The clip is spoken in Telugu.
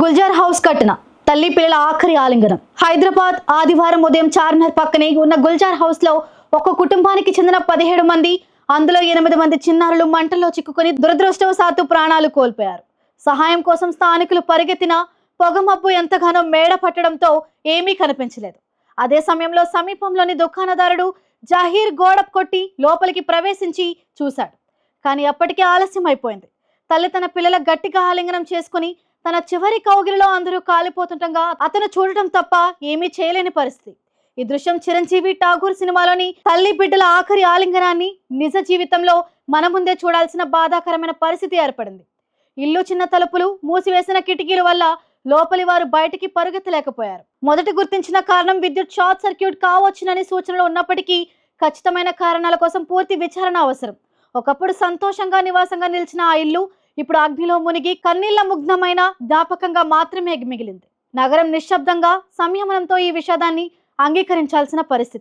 గుల్జార్ హౌస్ కట్టిన తల్లి పిల్లల ఆఖరి ఆలింగనం. హైదరాబాద్ ఆదివారం ఉదయం చార్మినార్ పక్కనే ఉన్న గుల్జార్ హౌస్లో ఒక కుటుంబానికి చెందిన పదిహేడు మంది అందులో ఎనిమిది మంది చిన్నారులు మంటల్లో చిక్కుకొని దురదృష్టవశాత్తు ప్రాణాలు కోల్పోయారు. సహాయం కోసం స్థానికులు పరిగెత్తిన పొగమబ్బు ఎంతగానో మేడ పట్టడంతో ఏమీ కనిపించలేదు. అదే సమయంలో సమీపంలోని దుకాణదారుడు జహీర్ గోడ కొట్టి లోపలికి ప్రవేశించి చూశాడు. కానీ అప్పటికే ఆలస్యం అయిపోయింది తల్లి తన పిల్లల గట్టిగా ఆలింగనం చేసుకుని తన చివరి కౌగిలిలో అందరూ కాలిపోతుండగా అతను చూడటం తప్ప ఏమీ చేయలేని పరిస్థితి. ఈ దృశ్యం చిరంజీవి ఠాగూర్ సినిమాలోని తల్లి బిడ్డల ఆఖరి ఆలింగనాన్ని నిజ జీవితంలో మన ముందే చూడాల్సిన బాధాకరమైన పరిస్థితి ఏర్పడింది. ఇల్లు చిన్న తలుపులు మూసివేసిన కిటికీల వల్ల లోపలి వారు బయటికి పరుగెత్తలేకపోయారు. మొదటి గుర్తించిన కారణం విద్యుత్ షార్ట్ సర్క్యూట్ కావచ్చునని సూచనలు ఉన్నప్పటికీ ఖచ్చితమైన కారణాల కోసం పూర్తి విచారణ అవసరం. ఒకప్పుడు సంతోషంగా నివాసంగా నిలిచిన ఆ ఇల్లు ఇప్పుడు అగ్నిలో మునిగి కన్నీళ్ళ ముగ్ధమైన జ్ఞాపకంగా మాత్రమే మిగిలింది. నగరం నిశ్శబ్దంగా సంయమనంతో ఈ విషాదాన్ని అంగీకరించాల్సిన పరిస్థితి.